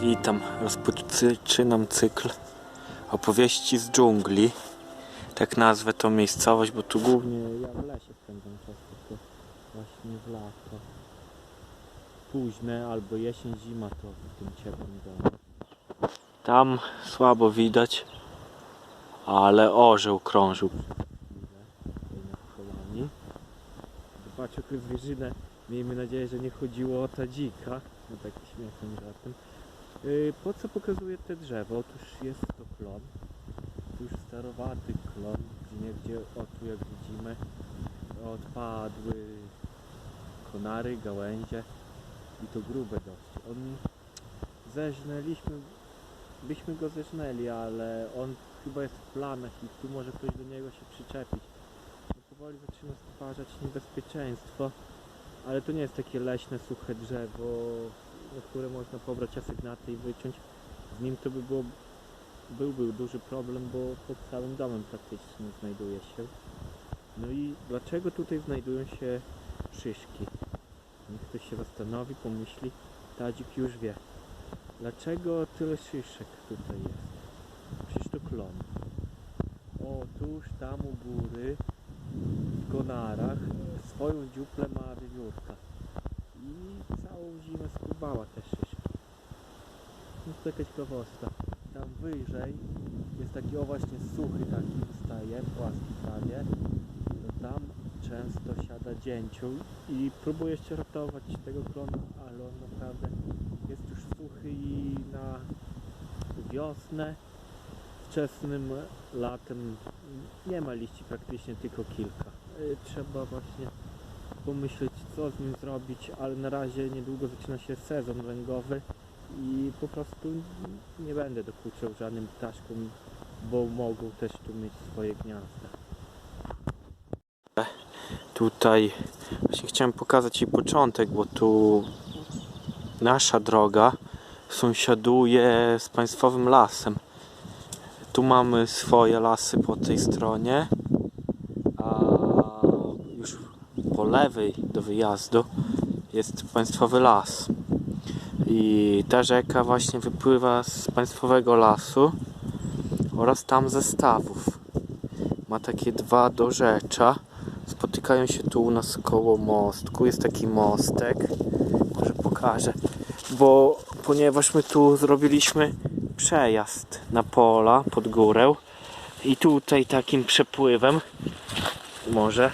Witam, rozpoczynam cykl opowieści z dżungli. Tak nazwę tą miejscowość, bo tu głównie ja w lesie spędzam czas, tylko właśnie w lato. Późne albo jesień, zima to w tym ciepłym domu. Tam słabo widać, ale orzeł krążył. Zobaczcie, jaką zwierzynę. Miejmy nadzieję, że nie chodziło o tadzika. No taki śmiechem żartem. Yy, po co pokazuję te drzewo? Otóż jest to klon. To już starowaty klon, gdzie niegdzie, o tu jak widzimy, odpadły konary, gałęzie i to grube dość. On zeżnęliśmy, byśmy go zeżnęli, ale on chyba jest w planach i tu może ktoś do niego się przyczepić. No, powoli zaczyna stwarzać niebezpieczeństwo, ale to nie jest takie leśne, suche drzewo, które można pobrać asygnaty i wyciąć. Z nim to by było, byłby duży problem, bo pod całym domem praktycznie znajduje się. No i dlaczego tutaj znajdują się szyszki? Niech ktoś się zastanowi, pomyśli, Tadzik już wie. Dlaczego tyle szyszek tutaj jest? Przecież to klon. Otóż tam u góry, w Konarach, swoją dziuplę ma wiewiórka. Całą zimę skubała te szyszki. No to jakaś ciekawostka. Tam wyżej jest taki o właśnie suchy taki wystaje, płaski prawie. To tam często siada dzięcioł i próbuje się ratować tego klonu, ale on naprawdę jest już suchy i na wiosnę, wczesnym latem nie ma liści praktycznie tylko kilka. Y, Trzeba właśnie pomyśleć co z nim zrobić, ale na razie niedługo zaczyna się sezon węgowy i po prostu nie będę dokuczał żadnym ptaszkom, bo mogą też tu mieć swoje gniazda. Tutaj właśnie chciałem pokazać jej początek, bo tu nasza droga sąsiaduje z państwowym lasem. Tu mamy swoje lasy po tej stronie, a już po lewej do wyjazdu jest państwowy las. I ta rzeka właśnie wypływa z państwowego lasu oraz tam ze stawów. Ma takie dwa dorzecza. Spotykają się tu u nas koło mostku. Jest taki mostek. Może pokażę. Bo ponieważ my tu zrobiliśmy przejazd na pola pod górę i tutaj takim przepływem może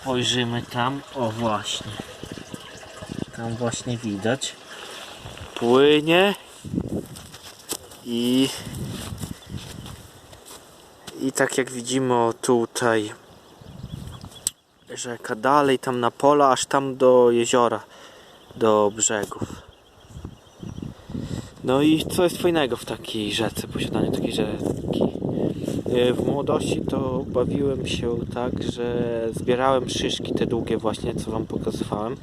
spojrzymy tam. O właśnie. Tam właśnie widać. Płynie i i tak jak widzimy o tutaj rzeka dalej tam na pola aż tam do jeziora do brzegów no i co jest fajnego w takiej rzece posiadaniu takiej rzeki w młodości to bawiłem się tak, że zbierałem szyszki te długie właśnie co wam pokazywałem.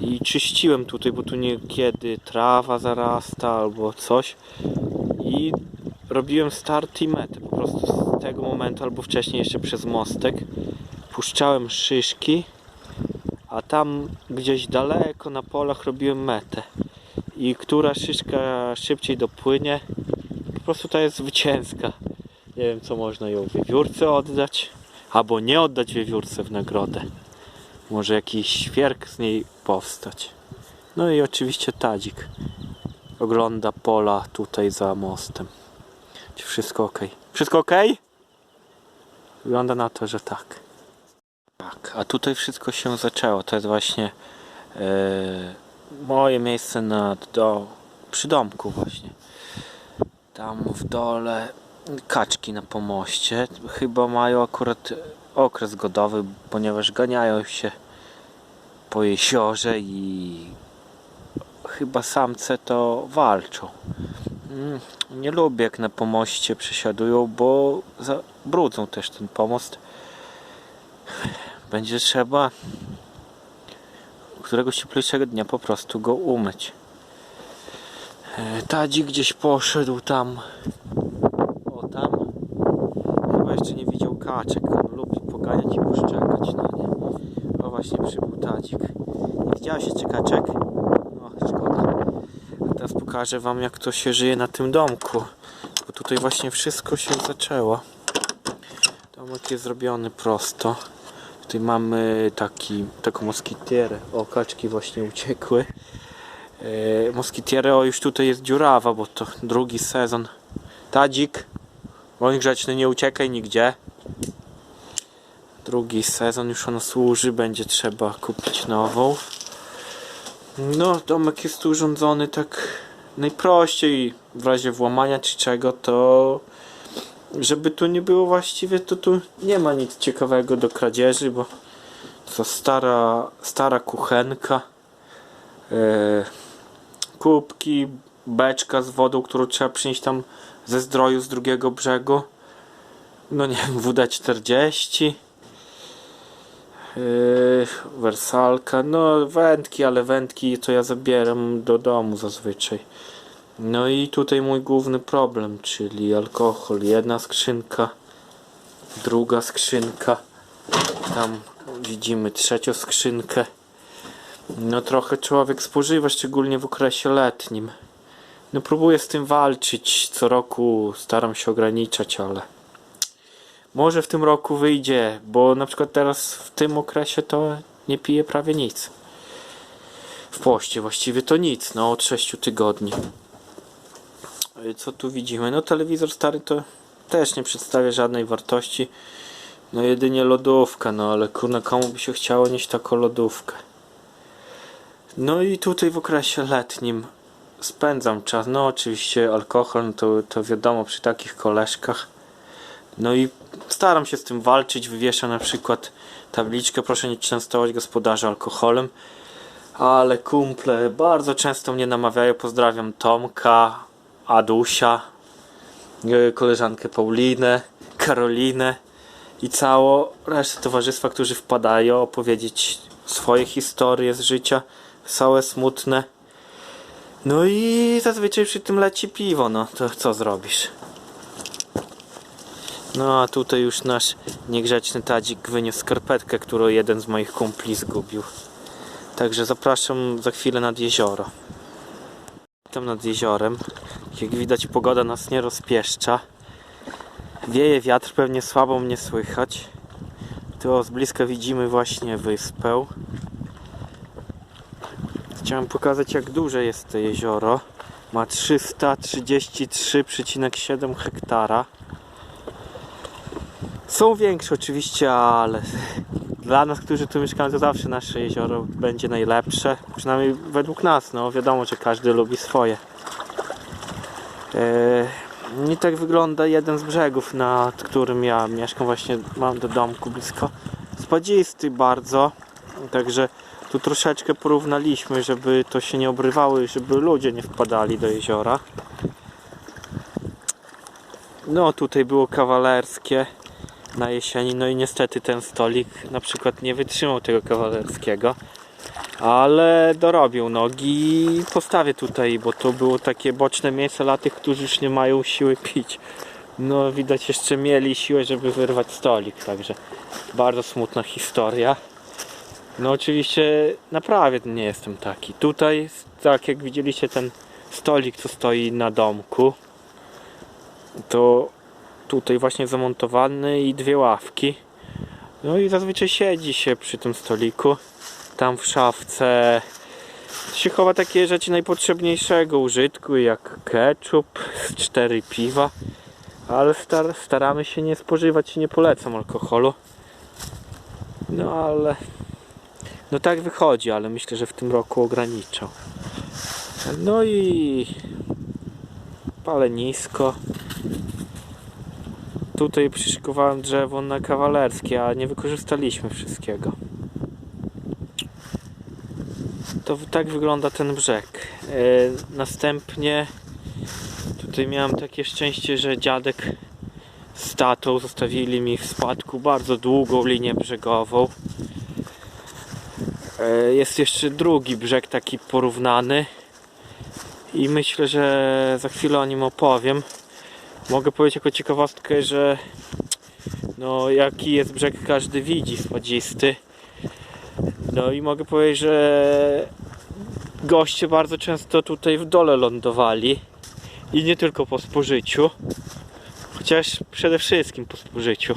I czyściłem tutaj, bo tu niekiedy trawa zarasta albo coś. I robiłem start i metę po prostu z tego momentu albo wcześniej jeszcze przez mostek puszczałem szyszki a tam gdzieś daleko na polach robiłem metę. I która szyszka szybciej dopłynie po prostu to jest zwycięska nie wiem co można ją wiewiórce oddać albo nie oddać wiewiórce w nagrodę może jakiś świerk z niej powstać. No i oczywiście Tadzik ogląda pola tutaj za mostem. Czy wszystko ok? Wszystko ok? Wygląda na to, że tak. Tak, a tutaj wszystko się zaczęło. To jest właśnie e, moje miejsce nad do, przy domku właśnie. Tam w dole kaczki na pomoście. Chyba mają akurat okres godowy, ponieważ ganiają się po jeziorze i chyba samce to walczą. Mm, Nie lubię jak na pomoście przesiadują, bo zabrudzą też ten pomost. Będzie trzeba któregoś cieplejszego dnia po prostu go umyć. E, Tadzik gdzieś poszedł tam. O tam. Chyba jeszcze nie widział kaczek. On lubi poganiać i poszczekać na nie. O właśnie przybył Tadzik. Nie widziałeś jeszcze kaczek? O, szkoda. A teraz pokażę wam jak to się żyje na tym domku. Bo tutaj właśnie wszystko się zaczęło. Domek jest zrobiony prosto. Tutaj mamy taki, taką moskitierę. O, kaczki właśnie uciekły. E, moskitierę, o już tutaj jest dziurawa, bo to drugi sezon. Tadzik, bądź grzeczny, nie uciekaj nigdzie. Drugi sezon już ona służy, będzie trzeba kupić nową. No, domek jest urządzony tak najprościej w razie włamania czy czego, to żeby tu nie było właściwie, to tu nie ma nic ciekawego do kradzieży, bo to stara, stara kuchenka, e, kubki, beczka z wodą, którą trzeba przynieść tam ze zdroju z drugiego brzegu, no nie wiem, WD-40, Yy, wersalka, no wędki, ale wędki to ja zabieram do domu zazwyczaj. No i tutaj mój główny problem, czyli alkohol. Jedna skrzynka, druga skrzynka, tam widzimy trzecią skrzynkę. No trochę człowiek spożywa, szczególnie w okresie letnim. No próbuję z tym walczyć, co roku staram się ograniczać, ale może w tym roku wyjdzie, bo na przykład teraz w tym okresie to nie piję prawie nic. W poście właściwie to nic, no od 6 tygodni. Co tu widzimy? No telewizor stary to też nie przedstawia żadnej wartości. No jedynie lodówka, no ale kurna komu by się chciało nieść taką lodówkę. No i tutaj w okresie letnim spędzam czas. No oczywiście alkohol, no to, to wiadomo przy takich koleżkach. No i staram się z tym walczyć. Wywieszam na przykład tabliczkę, proszę nie częstować gospodarzy alkoholem. Ale kumple bardzo często mnie namawiają. Pozdrawiam Tomka, Adusia, e, koleżankę Paulinę, Karolinę i całą resztę towarzystwa, którzy wpadają opowiedzieć swoje historie z życia, wesołe, smutne. No i zazwyczaj przy tym leci piwo, no to co zrobisz? No a tutaj już nasz niegrzeczny Tadzik wyniósł skarpetkę, którą jeden z moich kumpli zgubił. Także zapraszam za chwilę nad jezioro. Tam nad jeziorem. Jak widać pogoda nas nie rozpieszcza. Wieje wiatr, pewnie słabo mnie słychać. Tu z bliska widzimy właśnie wyspę. Chciałem pokazać jak duże jest to jezioro. Ma 333,7 hektara. Są większe oczywiście, ale dla nas, którzy tu mieszkamy, to zawsze nasze jezioro będzie najlepsze. Przynajmniej według nas, no wiadomo, że każdy lubi swoje. Eee, I tak wygląda jeden z brzegów, nad którym ja mieszkam. Właśnie mam do domku blisko. Spadzisty bardzo, także tu troszeczkę porównaliśmy, żeby to się nie obrywało i żeby ludzie nie wpadali do jeziora. No tutaj było kawalerskie na jesieni, no i niestety ten stolik na przykład nie wytrzymał tego kawalerskiego, ale dorobił nogi i postawię tutaj, bo to było takie boczne miejsce dla tych, którzy już nie mają siły pić. No widać jeszcze mieli siłę, żeby wyrwać stolik, także bardzo smutna historia. No oczywiście naprawdę nie jestem taki. Tutaj, tak jak widzieliście ten stolik, co stoi na domku, to tutaj właśnie zamontowany i dwie ławki. No i zazwyczaj siedzi się przy tym stoliku. Tam w szafce się chowa takie rzeczy najpotrzebniejszego użytku, jak ketchup, cztery piwa. Ale star staramy się nie spożywać i nie polecam alkoholu. No ale... No tak wychodzi, ale myślę, że w tym roku ograniczał. No i... Palę nisko. Tutaj przyszykowałem drzewo na kawalerskie, a nie wykorzystaliśmy wszystkiego. To tak wygląda ten brzeg. E, następnie tutaj miałem takie szczęście, że dziadek z tatą zostawili mi w spadku bardzo długą linię brzegową. E, jest jeszcze drugi brzeg taki porównany i myślę, że za chwilę o nim opowiem. Mogę powiedzieć jako ciekawostkę, że no jaki jest brzeg każdy widzi spadzisty. No i mogę powiedzieć, że goście bardzo często tutaj w dole lądowali. I nie tylko po spożyciu. Chociaż przede wszystkim po spożyciu.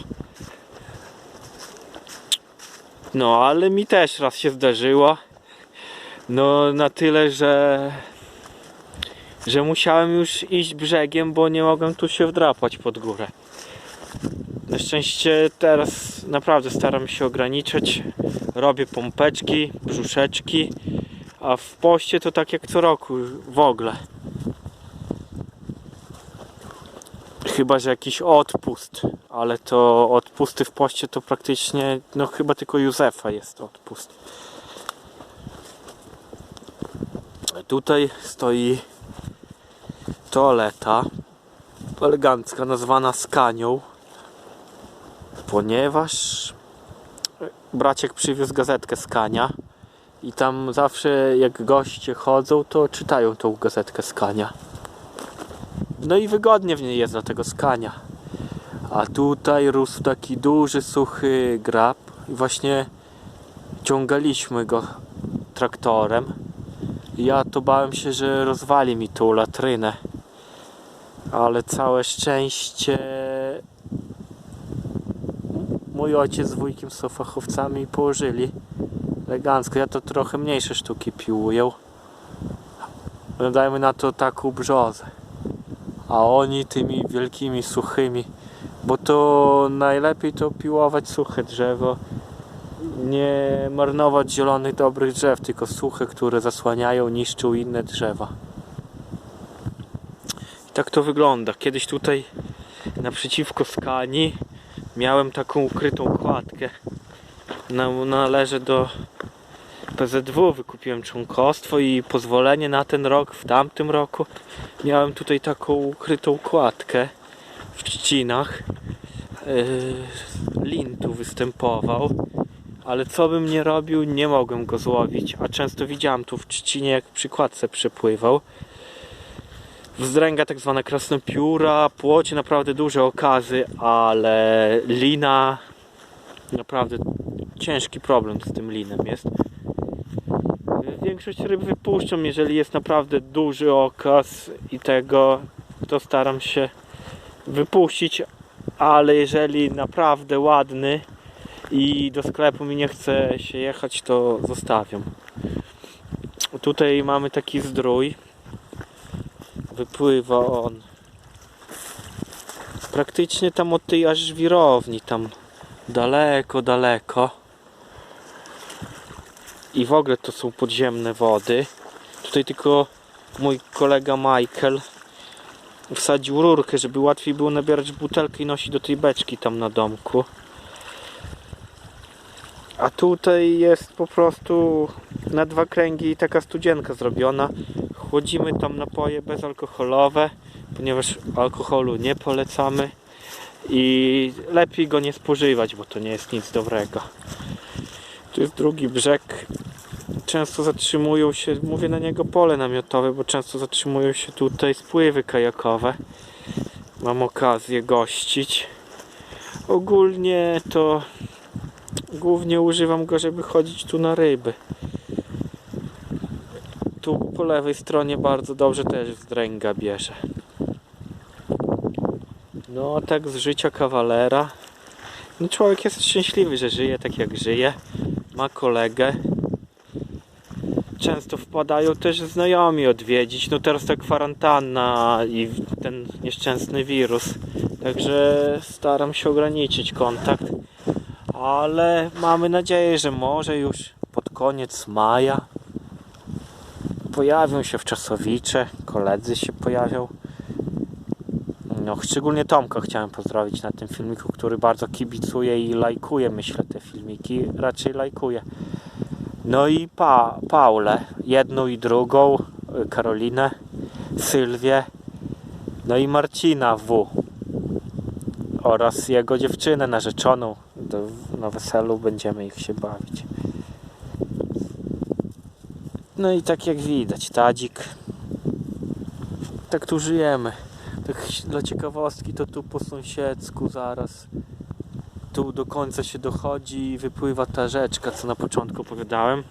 No, ale mi też raz się zdarzyło. No, na tyle, że że musiałem już iść brzegiem, bo nie mogłem tu się wdrapać pod górę. Na szczęście teraz naprawdę staram się ograniczać. Robię pompeczki, brzuszeczki, a w poście to tak jak co roku w ogóle. Chyba, że jakiś odpust, ale to odpusty w poście to praktycznie, no chyba tylko Józefa jest odpust. Tutaj stoi toaleta elegancka, nazwana Skanią, ponieważ braciek przywiózł gazetkę Skania i tam zawsze jak goście chodzą, to czytają tą gazetkę Skania. No i wygodnie w niej jest dlatego Skania. A tutaj rósł taki duży, suchy grab i właśnie ciągaliśmy go traktorem. Ja to bałem się, że rozwali mi tą latrynę. Ale całe szczęście mój ojciec z wujkiem są fachowcami i położyli elegancko. Ja to trochę mniejsze sztuki piłuję. Dajmy na to taką brzozę. A oni tymi wielkimi, suchymi. Bo to najlepiej to piłować suche drzewo. Nie marnować zielonych, dobrych drzew, tylko suche, które zasłaniają, niszczą inne drzewa. I tak to wygląda. Kiedyś tutaj naprzeciwko skani miałem taką ukrytą kładkę. Na, należy do PZW, wykupiłem członkostwo i pozwolenie na ten rok. W tamtym roku miałem tutaj taką ukrytą kładkę w trzcinach. Yy, lin tu występował, ale co bym nie robił, nie mogłem go złowić. A często widziałem tu w trzcinie, jak przy kładce przepływał. Wzdręga tak zwana krasnopióra, płocie naprawdę duże okazy, ale lina naprawdę ciężki problem z tym linem jest. Większość ryb wypuszczam, jeżeli jest naprawdę duży okaz i tego, to staram się wypuścić, ale jeżeli naprawdę ładny i do sklepu mi nie chce się jechać, to zostawiam. Tutaj mamy taki zdrój. Wypływa on praktycznie tam od tej aż żwirowni, tam daleko, daleko. I w ogóle to są podziemne wody. Tutaj tylko mój kolega Michael wsadził rurkę, żeby łatwiej było nabierać butelkę i nosić do tej beczki tam na domku. A tutaj jest po prostu na dwa kręgi taka studzienka zrobiona. Chłodzimy tam napoje bezalkoholowe, ponieważ alkoholu nie polecamy i lepiej go nie spożywać, bo to nie jest nic dobrego. Tu jest drugi brzeg. Często zatrzymują się, mówię na niego pole namiotowe, bo często zatrzymują się tutaj spływy kajakowe. Mam okazję gościć. Ogólnie to głównie używam go, żeby chodzić tu na ryby. Tu po lewej stronie bardzo dobrze też wzdręga bierze. No tak z życia kawalera. No człowiek jest szczęśliwy, że żyje tak jak żyje. Ma kolegę. Często wpadają też znajomi odwiedzić. No teraz ta kwarantanna i ten nieszczęsny wirus. Także staram się ograniczyć kontakt. Ale mamy nadzieję, że może już pod koniec maja pojawią się w Czasowicze, koledzy się pojawią. No, szczególnie Tomka chciałem pozdrowić na tym filmiku, który bardzo kibicuje i lajkuje, myślę, te filmiki. Raczej lajkuje. No i pa, Paulę, jedną i drugą, Karolinę, Sylwię, no i Marcina W. Oraz jego dziewczynę narzeczoną. Do, na weselu będziemy ich się bawić. No i tak jak widać, Tadzik. Tak tu żyjemy. Tak dla ciekawostki to tu po sąsiedzku zaraz. Tu do końca się dochodzi i wypływa ta rzeczka, co na początku opowiadałem.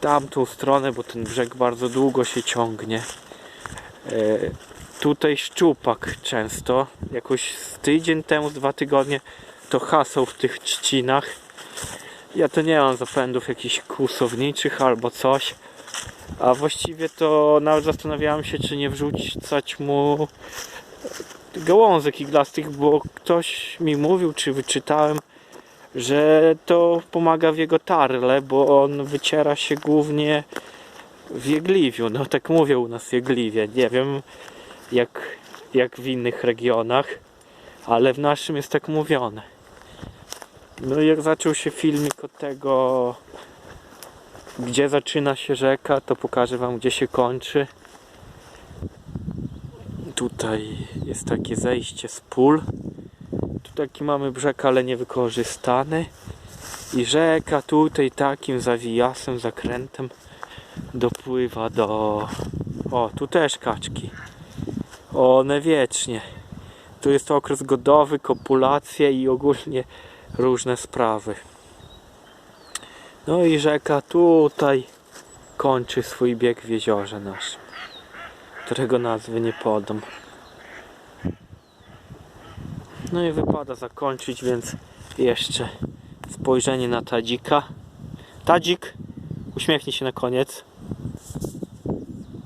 tamtą stronę, bo ten brzeg bardzo długo się ciągnie. E, tutaj szczupak często, jakoś z tydzień temu, z dwa tygodnie, to hasał w tych trzcinach. Ja to nie mam zapędów jakichś kłusowniczych albo coś. A właściwie to nawet zastanawiałem się, czy nie wrzucać mu gałązek iglastych, bo ktoś mi mówił, czy wyczytałem, że to pomaga w jego tarle, bo on wyciera się głównie w jegliwiu. No tak mówią u nas jegliwie. Nie wiem jak, jak w innych regionach, ale w naszym jest tak mówione. No i jak zaczął się filmik od tego, gdzie zaczyna się rzeka, to pokażę Wam, gdzie się kończy. Tutaj jest takie zejście z pól. Tu taki mamy brzeg, ale niewykorzystany. I rzeka tutaj takim zawijasem, zakrętem dopływa do... O, tu też kaczki. One wiecznie. Tu jest okres godowy, kopulacje i ogólnie różne sprawy. No i rzeka tutaj kończy swój bieg w jeziorze naszym, którego nazwy nie podam. No i wypada zakończyć, więc jeszcze spojrzenie na Tadzika. Tadzik, uśmiechnij się na koniec.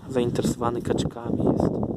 Zainteresowany kaczkami jest.